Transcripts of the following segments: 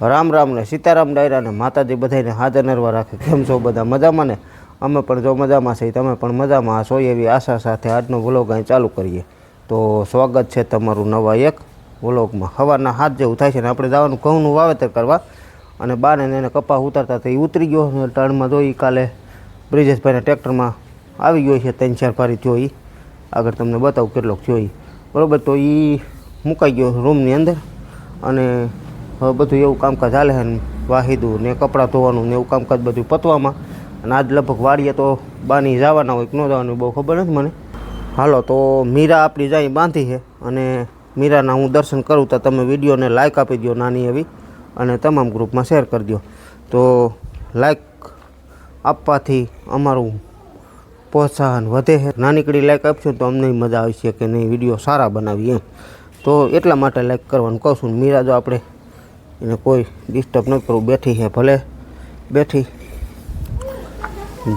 રામ રામ ને સીતારામ ડાયરાને માતાજી બધાને હાજર નરવા રાખે. કેમ છો બધા? મજામાં ને? અમે પણ જો મજામાં છીએ, તમે પણ મજામાં છો એવી આશા સાથે આજનો વ્લોગ અહીં ચાલુ કરીએ. તો સ્વાગત છે તમારું નવા એક વ્લોગમાં. સવારના હાથ જેવું થાય છે ને આપણે જવાનું ઘઉંનું વાવેતર કરવા અને બાને એને કપા ઉતારતા તો એ ઉતરી ગયો ને ટર્નમાં જોઈ કાલે બ્રિજેશભાઈના ટ્રેક્ટરમાં આવી ગયો છે, ત્રણ ચાર પારી જોઈ આગળ તમને બતાવું કેટલોક જોઈ બરાબર, તો એ મુકાઈ ગયો રૂમની અંદર અને બધું એવું કામકાજ હાલે ને વાહિદું ને કપડાં ધોવાનું ને એવું કામકાજ બધું પતવામાં. અને આજ લગભગ વાડીએ તો બાની જવાના હોય કે ન જવાનું બહુ ખબર નથી મને. હાલો, તો મીરા આપણી જાય બાંધી છે અને મીરાના હું દર્શન કરું તો તમે વિડીયોને લાઇક આપી દો નાની એવી અને તમામ ગ્રુપમાં શેર કરી દો તો લાઇક આપવાથી અમારું પ્રોત્સાહન વધે છે. નાનીકડી લાઇક આપશો તો અમને મજા આવશે કે નહીં વીડિયો સારા બનાવીએ એમ. તો એટલા માટે લાઇક કરવાનું કહું છું મીરા જો આપણે એને કોઈ ડિસ્ટર્બ ન કરવું બેઠી છે ભલે. બેઠી.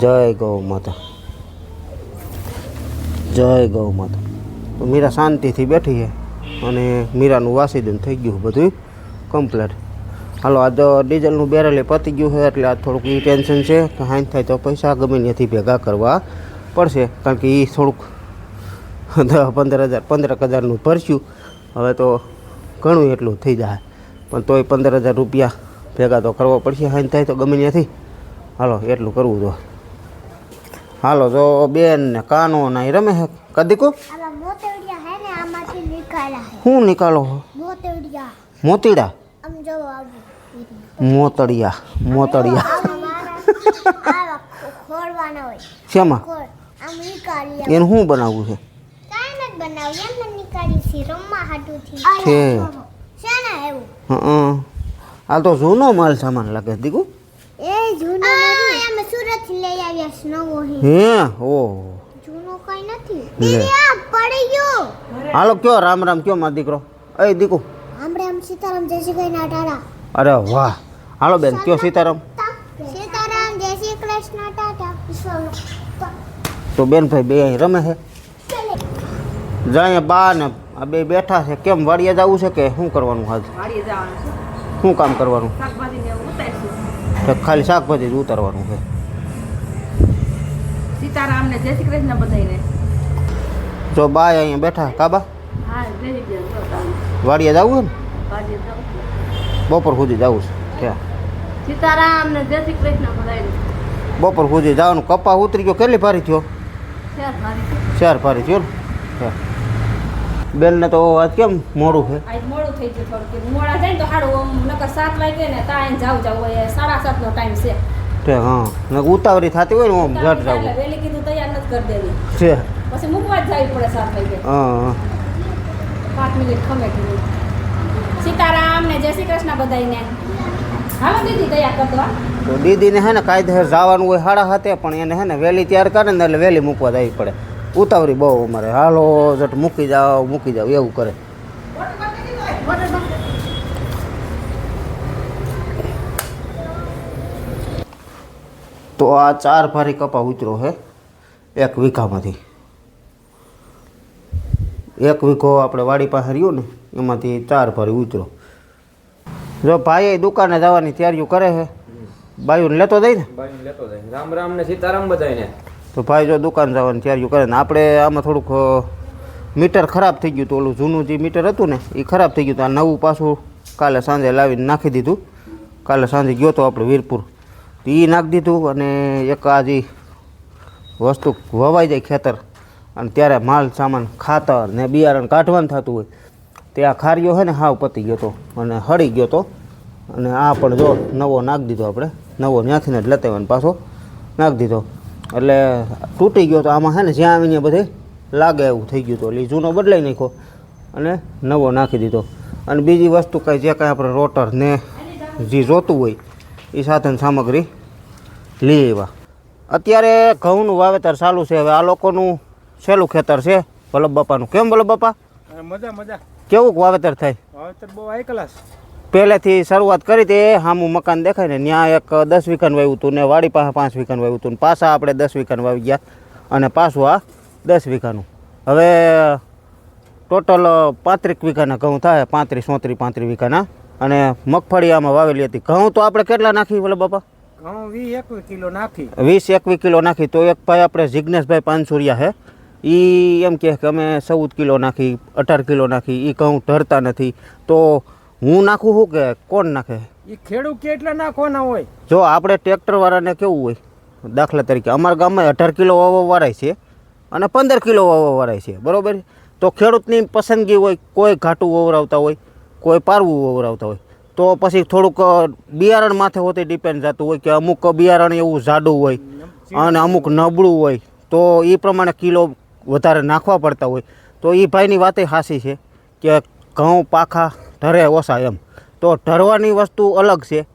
જય ગૌ માતા. જય ગૌ માતા. તો મીરા શાંતિથી બેઠી છે અને મીરાનું વાસીદન થઈ ગયું બધું કમ્પ્લેટ હાલો, આ તો ડીઝલનું બેરલે પતી ગયું છે એટલે આ થોડુંક એ ટેન્શન છે. કે હાઈન થાય તો પૈસા ગમે ત્યાંથી ભેગા કરવા પડશે. કારણ કે એ થોડુંક પંદર હજાર પંદર હજારનું ભરશું. હવે તો ઘણું એટલું થઈ જાય. પણ તોય પંદર હજાર રૂપિયા ભેગા તો કરવા પડશે. હાઈન થાય તો ગમે ત્યાંથી. હાલો એટલું કરવું તો. હાલો જો બેન ને કાનો ના રમે કદીકો? હે કદી આમાંથી નીકળ્યા શું મોતેડિયા. મોતીડા? જો મોતળિયા મોતળિયા શેમાં? એને શું બનાવવું નથી નીકાળી છે હં આ તો જૂનો માલ સામાન લાગે દીકુ. એ જૂનો નથી. અમે સુરતથી લઈ આવ્યા છે નવો હે? ઓ. જૂનો કઈ નથી. દીદી આ પડી ગયો. હાલો કયો? રામ રામ કયો માં દીકરો? એ દીકુ. આપણે આમ સીતારામ જય શ્રી કૃષ્ણ ટાટા. અરે વાહ. હાલો બેન કયો સીતારામ? સીતારામ જય શ્રી કૃષ્ણ ટાટા. તો. બેનભાઈ બે અહીં રમે છે. જાય બા ને આ બે બેઠા છે. કેમ વાડીએ જવું છે કે શું કરવાનું હાલ? વાડીએ જવાનું છે. શું કામ કરવાનું? ખાલી શાકભાજી જ ઉતારવાનું છે. સીતારામને જય શ્રી કૃષ્ણ બધાને જો બાય અહીંયા બેઠા કાબા? વાડીએ જવું છે ને? બપોર સુધી જવું છે. ક્યાં? સીતારામ ને જય શ્રી કૃષ્ણ બધાને બપોર સુધી જવાનું. કપા ઉતરી ગયો. કેટલી ભારી થયો? ચાર ભારી થયો. ને. બેનને તો આજ કેમ મોડું છે? આજ મોડું થઈ ગયું થોડું મોડા જાય ને તો સારું આમ નકર સાત વાગે ને ત્યાં જાવ જાવ હોય સાડા સાત નો ટાઈમ છે. તે હા. ને ઉતાવળી થતી હોય ને જટ એટલે જવું કીધું તૈયાર નથી કરી દેવી. છે. પછી મૂકવા જ જવી પડે સાત વાગે. હા પાંચ મિનિટ ખમે કીધું સીતારામ ને જય શ્રી કૃષ્ણ બધાને હાલો દીદી તૈયાર કરી દો હા. તો દીદીને હે ને કાયદે જવાનું હોય સાડા હાથે પણ એને હે ને વહેલી તૈયાર કરે ને એટલે વહેલી મૂકવા જવી પડે. ઉતાવળી બહુ અમારે. હાલો જટ મૂકી જાઓ મૂકી જાઓ, એવું કરે. તો આ ચાર ભારી કપા ઉતરો હે, એક વીઘામાંથી. એક વીઘો આપણે વાડી પાસે રહ્યું ને, એમાંથી ચાર ભારી ઉતરો જો ભાઈ દુકાને જવાની તૈયારીઓ કરે છે બાયુને લેતો જાય ને? લેતો જાય રામ રામ ને સીતારામ બધાને તો ભાઈ જો દુકાન જવાની તૈયારીઓ કરે ને આપણે આમાં થોડુંક મીટર ખરાબ થઈ ગયું હતું, ઓલું જૂનું જે મીટર હતું ને, એ ખરાબ થઈ ગયું હતું. આ નવું પાછું કાલે સાંજે લાવીને નાખી દીધું. કાલે સાંજે ગયો તો આપણે વીરપુર. તો એ નાખી દીધું અને એક આ જે વસ્તુ વવાઈ જાય ખેતર અને ત્યારે માલ સામાન ખાતર ને બિયારણ કાઢવાનું થતું હોય, તે આ ખારીઓ છે ને હાવ પતી ગયો તો અને હળી ગયો તો. અને આ પણ જો નવો નાખી દીધો આપણે. નવો ત્યાંથી જ લેતા પાછો. નાખી દીધો. એટલે તૂટી ગયો તો આમાં છે ને જ્યાં આવીને બધે લાગે એવું થઈ ગયું હતું એટલે જૂનો બદલાઈ નાખ્યો અને નવો નાખી દીધો. અને બીજી વસ્તુ કાંઈ જે કાંઈ આપણે રોટર ને જે જોતું હોય એ સાધન સામગ્રી લઈ આવ્યા. અત્યારે ઘઉંનું વાવેતર ચાલુ છે. હવે આ લોકોનું છેલ્લું ખેતર છે વલ્લભ બાપાનું. કેમ વલ્લભ બાપા? મજા મજા. કેવું વાવેતર થાય? વાવેતર બહુ હાઈ ક્લાસ પહેલેથી શરૂઆત કરી હતી સામું મકાન દેખાય ને ત્યાં એક દસ વીકન વાવ્યું હતું ને વાડી પાસે પાંચ વીઘાનું વાવ્યું હતું ને પાછા આપણે દસ વીઘાનું વાવી ગયા અને પાછું આ દસ વીઘાનું. હવે ટોટલ પાંત્રીસ વીઘાના ઘઉં થાય પાંત્રીસ ચોત્રીસ પાંત્રીસ વીઘાના. અને મગફળી આમાં વાવેલી હતી. ઘઉં તો આપણે કેટલા નાખી બોલે બાપા? ઘઉં વીસ એકવીસ કિલો નાખી. વીસ એકવીસ કિલો નાખી. તો એક ભાઈ આપણે જિજ્ઞેશભાઈ પાનસુરિયા હે. એ એમ કહે કે અમે ચૌદ કિલો નાખી અઢાર કિલો નાખી. એ ઘઉં ઢરતા નથી. તો હું નાખું શું કે કોણ નાખે? એ ખેડૂત કેટલા નાખવાના હોય? જો આપણે ટ્રેક્ટરવાળાને કેવું હોય? દાખલા તરીકે અમારા ગામમાં અઢાર કિલો વાવો વરાય છે અને પંદર કિલો વાવો વરાય છે બરાબર? તો ખેડૂતની પસંદગી હોય કોઈ ઘાટું વવરાવતા હોય કોઈ પારવું વવરાવતા હોય તો પછી થોડુંક બિયારણ માથે હોતી ડિપેન્ડ થતું હોય કે અમુક બિયારણ એવું જાડું હોય અને અમુક નબળું હોય તો એ પ્રમાણે કિલો વધારે નાખવા પડતા હોય. તો એ ભાઈની વાતે હાસી છે કે ઘઉં પાખા ઢરે ઓછા એમ. તો ઢરવાની વસ્તુ અલગ છે.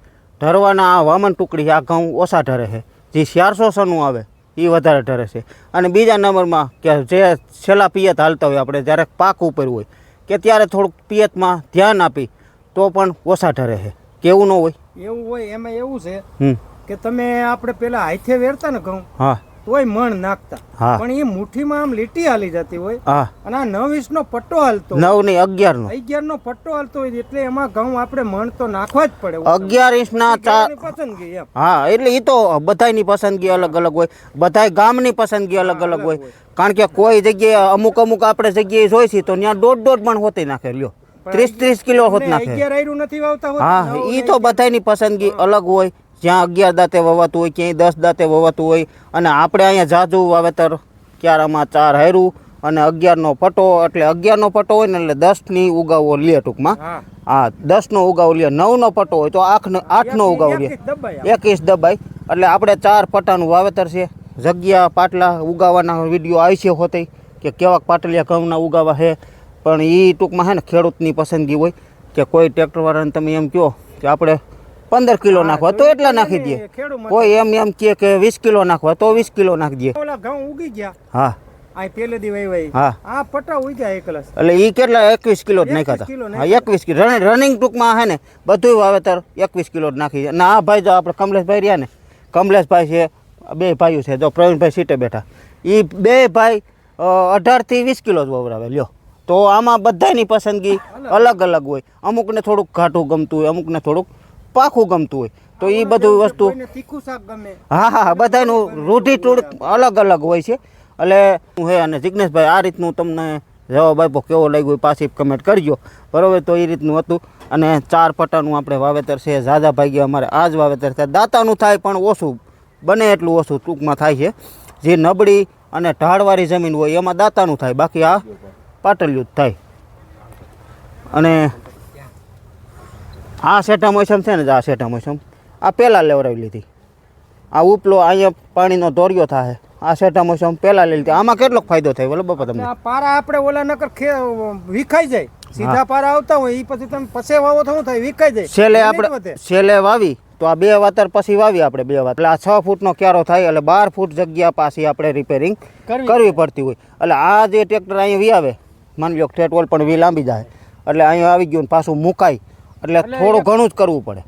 ઢરવાના આ વામન ટુકડી આ ઘઉં ઓછા ઢરે છે. જે ચારસો સનું આવે એ વધારે ઢરે છે. અને બીજા નંબરમાં કે જે છેલ્લા પિયત હાલતા હોય આપણે જ્યારે પાક ઉપર હોય કે ત્યારે થોડુંક પિયતમાં ધ્યાન આપી તો પણ ઓછા ઢરે છે. કેવું ન હોય? એવું હોય એમાં એવું છે કે તમે આપણે પેલા હાથે વેરતા ને ઘઉં હા. તોય મણ નાખતા. પણ એ મુઠ્ઠીમાં આમ લીટી હાલી જતી હોય અને આ નવ ઇંચ નો પટ્ટો હાલતો નવની અગિયારનો. અગિયાર નો પટ્ટો હાલતો હોય એટલે એમાં ઘઉં આપણે મણ તો નાખવા જ પડે. અગિયાર ઇંચ ના પસંદગી એમ. હા એટલે એ તો બધાની પસંદગી અલગ અલગ હોય. બધાય ગામની પસંદગી અલગ અલગ હોય. કારણ કે કોઈ જગ્યાએ અમુક અમુક આપણે જગ્યાએ જોઈ છે તો ત્યાં દોઢ દોઢ પણ હોતી નાખે લ્યો. ત્રીસ ત્રીસ કિલો હોત નાખે. અગિયાર હા એ તો બધાની પસંદગી અલગ હોય. જ્યાં અગિયાર દાંતે વવાતું હોય ક્યાંય દસ દાંતે વવાતું હોય અને આપણે અહીંયા જાજુ વાવેતર ક્યારામાં ચાર હાયરું અને અગિયારનો પટો એટલે અગિયારનો પટો હોય ને એટલે દસની ઉગાવો લે ટૂંકમાં. હા. દસનો ઉગાવો લે નવનો પટ્ટો હોય તો આઠનો આઠનો ઉગાવ લે એકવીસ દબાય એટલે આપણે ચાર પટ્ટાનું વાવેતર છે. જગ્યા પાટલા ઉગાવવાના વીડિયો આવી છે હોતે કે કેવાક પાટલિયા ઘઉંના ઉગાવા છે. પણ એ ટૂંકમાં છે ને ખેડૂતની પસંદગી હોય કે કોઈ ટ્રેક્ટરવાળાને તમે એમ કહો કે આપણે પંદર કિલો નાખવા તો એટલા નાખી દઈએ કોઈ એમ એમ કહે કે વીસ કિલો નાખવા તો વીસ કિલો નાખી દઈએ ઓલા ઘઉં ઉગી ગયા. હા. દી એટલે એ કેટલા એકવીસ કિલો જ નાખ્યા 21 હતા? એકવીસ કિલો. રનિંગ ટૂંકમાં હે ને બધું વાવેતર એકવીસ કિલો જ નાખી અને આ ભાઈ જો આપણે કમલેશભાઈ રહ્યા ને કમલેશભાઈ છે બે ભાઈઓ છે જો પ્રવીણભાઈ સીટે બેઠા. એ બે ભાઈ અઢારથી વીસ કિલો જ વવરાવે લ્યો. તો આમાં બધાની પસંદગી અલગ. અલગ હોય. અમુકને થોડુંક ઘાટું ગમતું હોય અમુકને થોડુંક પાખું ગમતું હોય. તો એ બધું વસ્તુ હા હા હા બધાનું રૂઢિ થોડીક અલગ અલગ હોય છે. એટલે હું હે અને જિજ્ઞેશભાઈ આ રીતનું તમને જવાબ આપ્યો કેવો લાગ્યો પાછી કમેન્ટ કરજો. બરાબર? તો એ રીતનું હતું. અને ચાર પટ્ટાનું આપણે વાવેતર છે. ઝાઝા ભાગી અમારે આ જ વાવેતર થાય દાતાનું થાય પણ ઓછું. બને એટલું ઓછું ટૂંકમાં થાય છે. જે નબળી અને ઢાળવાળી જમીન હોય એમાં દાતાનું થાય. બાકી આ પાટલિયું જ થાય. અને આ શેઠા મોસમ છે ને આ શેઠા મોસમ આ પહેલાં લેવડાવી લીધી. આ ઉપલો અહીંયા પાણીનો દોર્યો થાય આ શેઠા મોસમ પહેલાં લઈ લીધી આમાં કેટલો ફાયદો થાય? બોલો બાપા તમને. આ પારા આપણે ઓલા નકર વિખાઈ જાય. સીધા પારા આવતા હોય એ પછી તમે પસે વાવો તો શું થાય? વિખાઈ જાય. છેલ્લે આપણે. છેલ્લે વાવી. તો આ બે વાતર પછી વાવી આપણે બે વાત. એટલે આ છ ફૂટનો ક્યારો થાય એટલે બાર ફૂટ જગ્યા પાછી આપણે રિપેરિંગ કરવી પડતી હોય. એટલે આ જે ટ્રેક્ટર અહીંયા વી આવે માની લો ઠેઠ વોલ પણ વી લાંબી જાય. એટલે અહીંયા આવી ગયું ને પાછું મુકાય. એટલે થોડું ઘણું જ કરવું પડે.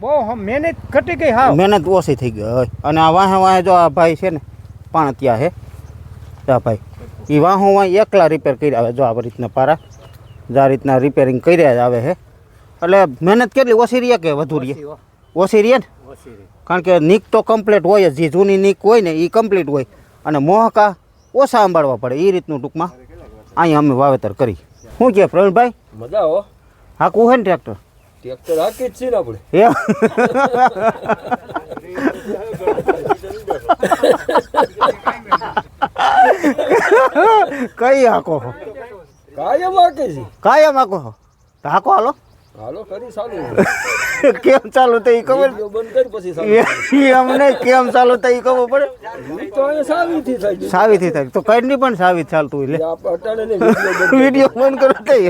બહુ મહેનત ઘટી ગઈ હા મહેનત ઓછી થઈ ગઈ હોય અને આ વાહે વાહે જો આ ભાઈ છે ને પણ ત્યાં હે. આ ભાઈ. એ વાહો વાહ એકલા રિપેર કરી આવે જો આ રીતના પારા. જ આ રીતના રિપેરિંગ કર્યા જ આવે છે એટલે મહેનત કેટલી? ઓછી રહે કે વધુ રહે? ઓછી રહે ને? કારણ કે નીક તો કમ્પ્લીટ હોય જ. જે જૂની નીક હોય ને એ કમ્પ્લીટ હોય. અને મોહકા ઓછા સાંભળવા પડે એ રીતનું ટૂંકમાં. અહીંયા અમે વાવેતર કરી. શું કહે પ્રવીણભાઈ? મજા હો. હાકું છે ને ટ્રેક્ટર? ટ્રેક્ટર હાકી જ છીએ ને આપણે. કઈ હાકો કાયમ હાકે છે. કાયમ હાકો હાકો હાલો. હાલો કરી ચાલુ. કેમ ચાલુ તો ઈ ખબર? વીડિયો બંધ કરી પછી ચાલુ અમને કેમ ચાલુ તો ઈ ખબર પડે? તો અહીંયા સાવીથી થાય સાવીથી થાય. તો કઈ પણ સાવી ચાલતું હોય લે. આપણે અટાણે ને બંધ કરો થઈ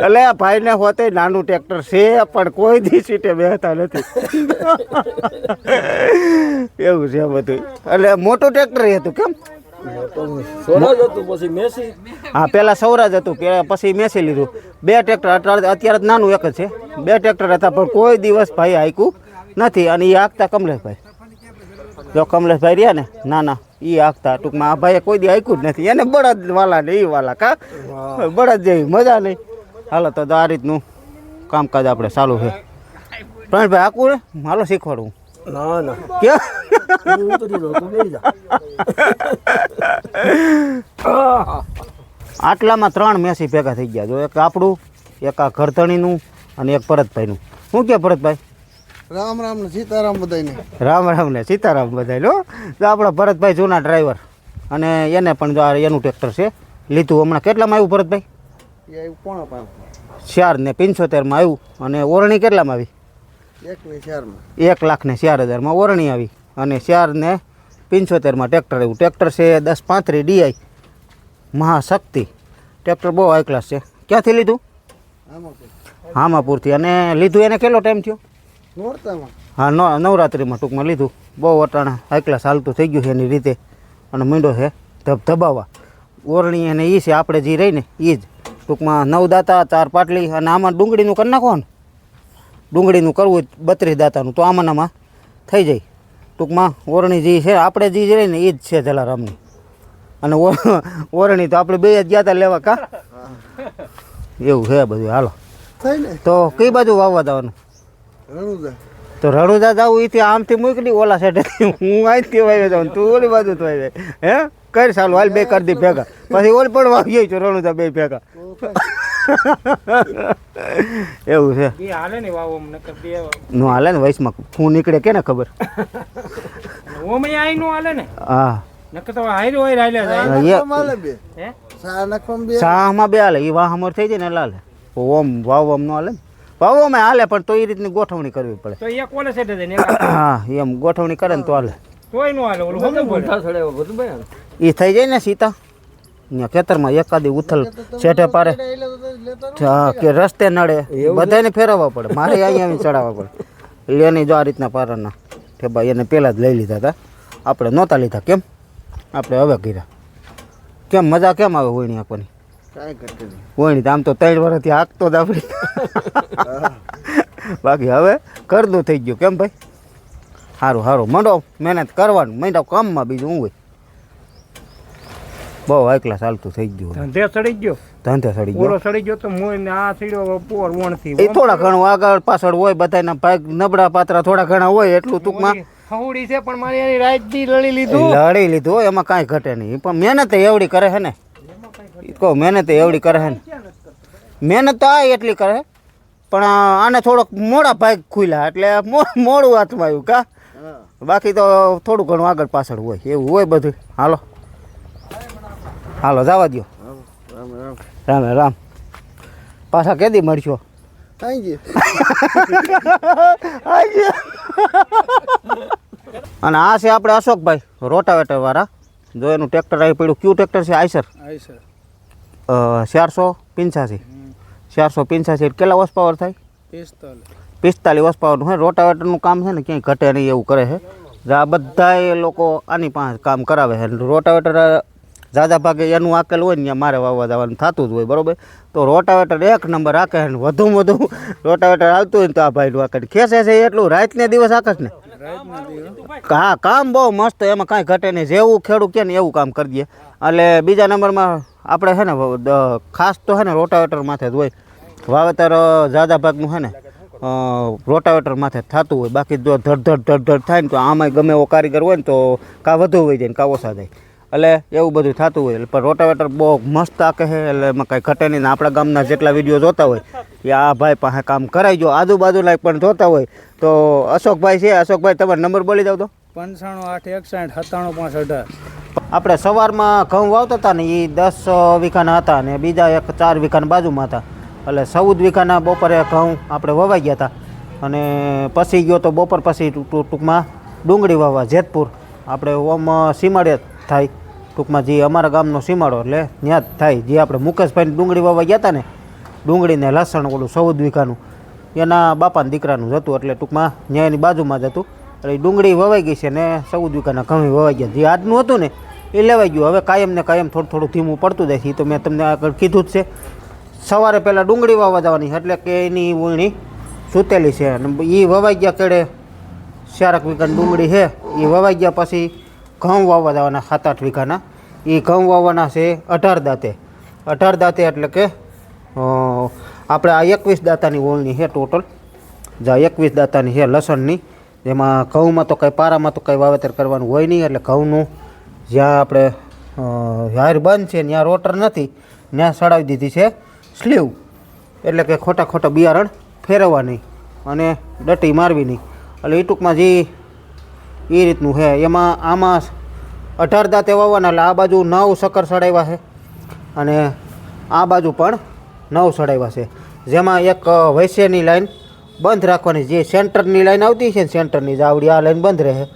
એટલે આ ભાઈને હોતે નાનું ટ્રેક્ટર છે પણ કોઈ દી સીટે બેહતા નથી. એવું છે બધું એટલે મોટું ટ્રેક્ટર હતું કેમ? હા પહેલાં સૌરાજ હતું કે પછી મેસી લીધું. બે ટ્રેક્ટર અત્યારે અત્યારે જ નાનું એક જ છે. બે ટ્રેક્ટર હતા પણ કોઈ દિવસ ભાઈ હાઈકું નથી અને એ હાંકતા કમલેશભાઈ. જો કમલેશભાઈ રહ્યા ને નાના એ હાંકતા ટૂંકમાં. આ ભાઈએ કોઈ દી હાંક્યું જ નથી. એને બળદ વાલા ને એ વાલા કા? બળદ જેવી મજા નહીં. હાલો તો આ રીતનું કામકાજ આપણે ચાલુ છે. પ્રણભાઈ આકું ને હાલો શીખવાડું. ના ના. કે હું ઉતરી રહ્યો તું બેસી જા આટલામાં ત્રણ મેસી ભેગા થઈ ગયા. જો એક આપણું એક આ ઘરધણીનું અને એક ભરતભાઈનું. શું કે ભરતભાઈ? રામ રામ ને સીતારામ બધાને રામ રામ ને સીતારામ બધા લો તો આપણા ભરતભાઈ જૂના ડ્રાઈવર. અને એને પણ જો આ એનું ટ્રેક્ટર છે લીધું હમણાં. કેટલામાં આવ્યું ભરતભાઈ? એ આવ્યું પોણા પાંચ ચાર ને પંચોતેરમાં આવ્યું. અને ઓરણી કેટલામાં આવી? એક લાખ ને ચાર હજારમાં ઓરણી આવી અને ચાર ને પંચોતેરમાં ટ્રેક્ટર આવ્યું. ટ્રેક્ટર છે દસ પાંત્રીસ ડીઆઈ મહાશક્તિ. ટ્રેક્ટર બહુ હાઈ ક્લાસ છે. ક્યાંથી લીધું? હામાપુરથી. અને લીધું એને કેટલો ટાઈમ થયો? હા નવરાત્રિમાં ટૂંકમાં લીધું. બહુ અટાણા હાઈ ક્લાસ હાલતું થઈ ગયું છે એની રીતે. અને મીંડો છે ધબ ધબાવા ઓરણી અને એ છે આપણે જે રહી ને એ જ. ટૂંકમાં નવ દાતા ચાર પાટલી અને આમાં ડુંગળીનું કરી નાખો ને ડુંગળીનું કરવું બત્રીસ દાતાનું. તો આમાં આમાં થઈ જાય. ટૂંકમાં ઓરણી જે છે આપણે જે રહી ને એ જ છે જલારામની. અને ઓરણી તો આપણે બે જ ગયા હતા લેવા કા? એવું છે બધું હાલો. ને? તો કઈ બાજુ વાવવા જવાનું? તો રણુદા જાવ એથી આમથી મૂકલી ઓલા સાઈડેથી હું અહીંથી વાવી જાઉં તું ઓલી બાજુ તો હે? કર સાલું હાલ બે કરી દી ભેગા. પછી ઓલ પણ વાવી છું રણુદા બે ભેગા. એવું છે. એ હાલે ને વાવો નકર બે નું હાલે ને વયસમાં હું નીકળે કે ને ખબર? ઓમય આઈ નો હાલે ને. હા. નકર તો હાઈર હોય હાલે જાય. હાલે બે? હે? સા નાખવામાં બે? શાહમાં બે હાલે. એ વાહ અમર થઈ જાય ને લાલે ઓમ વાવ ઓમ નો હાલે ને. વાવ ઓમે હાલે પણ તો એ રીતની ગોઠવણી કરવી પડે. તો એક ઓલે સેટે જાય ને હા એમ ગોઠવણી કરે ને તો હાલે. તોય નો હાલે ઓલું હમ પડે. સડે બધું ભાઈ એ થઈ જાય ને સીતા. અહીંયા ખેતરમાં એકાદી ઉથલ છેઠે પારે. હા કે રસ્તે નડે. બધાને ફેરવવા પડે. મારે અહીંયા આવી ચડાવવા પડે. એની જો આ રીતના પારાના. ભાઈ એને પહેલાં જ લઈ લીધા હતા આપણે નહોતા લીધા. કેમ? આપણે હવે કર્યા. કેમ? મજા કેમ આવે હોયણી હોયણી તો આમ તો ત્રણ વર્ષથી હાંકતો જ આપણે. બાકી હવે કરદું થઈ ગયું. કેમ ભાઈ? સારું સારું મંડો. મહેનત કરવાનું. મંડો કામમાં બીજું હું હોય? બહુ હાઈ ક્લાસ હાલતું થઈ ગયું ધંધે સડી ગયો? ધંધે સડી ગયો. સડી ગયો તો મોય ને આ સીડ્યો પોર વણથી એ થોડા ઘણું આગળ પાછળ હોય બધાના ભાગ નબળા પાત્રા થોડા ઘણા હોય એટલું ટૂંકમાં. હવડી છે પણ મારી એની દી લડી લીધું. લડી લીધું હોય એમાં કાંઈ ઘટે નહીં. પણ મહેનત એવડી કરે છે ને. કહો મહેનત એવડી કરે છે ને. મહેનત તો આ એટલી કરે પણ આને થોડોક મોડા ભાગ ખુલ્યા એટલે મો- મોડું હાથમાં આવ્યું કા? બાકી તો થોડું ઘણું આગળ પાછળ હોય એવું હોય બધું. હાલો. હાલો જવા દો રામ રામ રામ. રામ પાછા કેદી મળશો? અને આ છે આપણે અશોકભાઈ રોટાવેટર વાળા. જો એનું ટ્રેક્ટર આવી પડ્યું. કયું ટ્રેક્ટર છે? આઈસર. Eicher. ચારસો પિંચાસી ચારસો પિંચાસી કેટલા પાવર થાય? પિસ્તાલીસ. પિસ્તાલીસ હોર્સ પાવરનું છે રોટાવેટરનું કામ છે ને ક્યાંય ઘટે નહીં એવું કરે છે. જે આ બધા એ લોકો આની પાસે કામ કરાવે છે. રોટાવેટર ઝાઝા ભાગે એનું આકેલ હોય ને મારે વાવવા જવાનું થતું જ હોય, બરોબર? તો રોટાવેટર એક નંબર છે ને વધુમાં વધુ રોટાવેટર આવતું હોય ને તો આ ભાઈનું આકે ખેંચે છે એટલું રાતને દિવસ આકશ ને? હા, કામ બહુ મસ્ત, એમાં કાંઈ ઘટે નહીં. જેવું ખેડૂત કે ને એવું કામ કરી દઈએ એટલે બીજા નંબરમાં આપણે છે ને ખાસ તો છે ને રોટાવેટર માથે જ હોય. વાવેતર જાદા ભાગનું છે ને રોટાવેટર માથે થતું હોય. બાકી જો ધડ ધડ ધડ ધડ થાય ને તો આમાંય ગમે એવો કારીગર હોય ને તો કાં વધુ હોય જાય ને કાં ઓછા જાય. એટલે એવું બધું થતું હોય. પણ રોટાવેટર બહુ મસ્ત આકે છે. એટલે એમાં કાંઈ ઘટે નહીં. આપણા ગામના જેટલા વીડિયો જોતા હોય એ આ ભાઈ પાસે કામ કરાવી જો આજુબાજુ લાયક પણ જોતા હોય. તો અશોકભાઈ છે. અશોકભાઈ તમારો નંબર બોલી દઉં તો. પંચાણું આઠ એકસાઠ સત્તાણું પાંચ અઢાર. આપણે સવારમાં ઘઉં વાવતા હતા ને એ દસ વીઘાના હતા ને બીજા એક ચાર વીઘાના બાજુમાં હતા. એટલે ચૌદ વીઘાના બપોરે ઘઉં આપણે વવાઈ ગયા હતા. અને પછી ગયો તો બપોર પછી ટૂંકમાં ડુંગળી વાવવા જેતપુર. આપણે ઓમ સીમાડે થાય. ટૂંકમાં જે અમારા ગામનો સીમાડો એટલે ત્યાં જ થાય. જે આપણે મુકેશભાઈને ડુંગળી વાવવા ગયા હતા ને, ડુંગળીને લસણ ઓલું ચૌદ વીઘાનું, એના બાપાના દીકરાનું જ હતું એટલે ટૂંકમાં ત્યાં એની બાજુમાં જ હતું. એટલે ડુંગળી વવાઈ ગઈ છે ને ચૌદ વીઘાના ઘઉં વવાઈ ગયા. જે આજનું હતું ને, એ લેવાઈ ગયું. હવે કાયમ ને કાયમ થોડું થોડું ધીમું પડતું જાય છે. એ તો મેં તમને આગળ કીધું જ છે. સવારે પહેલાં ડુંગળી વાવવા જવાની એટલે કે એની વીણી સૂતેલી છે. અને એ વવાઈ ગયા કેડે? ચારક વીઘાની ડુંગળી છે. એ વવાઈ ગયા પછી ઘઉં વાવવા જવાના સાત આઠ વીઘાના. એ ઘઉં વાવવાના છે અઢાર દાંતે. અઢાર દાંતે એટલે કે આપણે આ એકવીસ દાંતાની ઓળણી છે ટોટલ. જે એકવીસ દાંતાની છે લસણની જેમાં ઘઉંમાં તો કંઈ પારામાં તો કંઈ વાવેતર કરવાનું હોય નહીં, એટલે ઘઉંનું જ્યાં આપણે જાહેર બંધ છે, ત્યાં રોટર નથી, ત્યાં સડાવી દીધી છે સ્લીવ. એટલે કે ખોટા ખોટા બિયારણ ફેરવવા નહીં અને ડટી મારવી નહીં. એટલે એ ટૂંકમાં જે એ રીતનું છે એમાં આમાં અઢાર દાંતે વાવવાના એટલે આ બાજુ નવ શક્કર સડાવ્યા છે. અને આ બાજુ પણ નવ સડાવ્યા છે. જેમાં એક વૈશ્યની લાઈન બંધ રાખવાની, જે સેન્ટરની લાઈન આવતી છે ને સેન્ટરની જાવડી આ લાઈન બંધ રહે.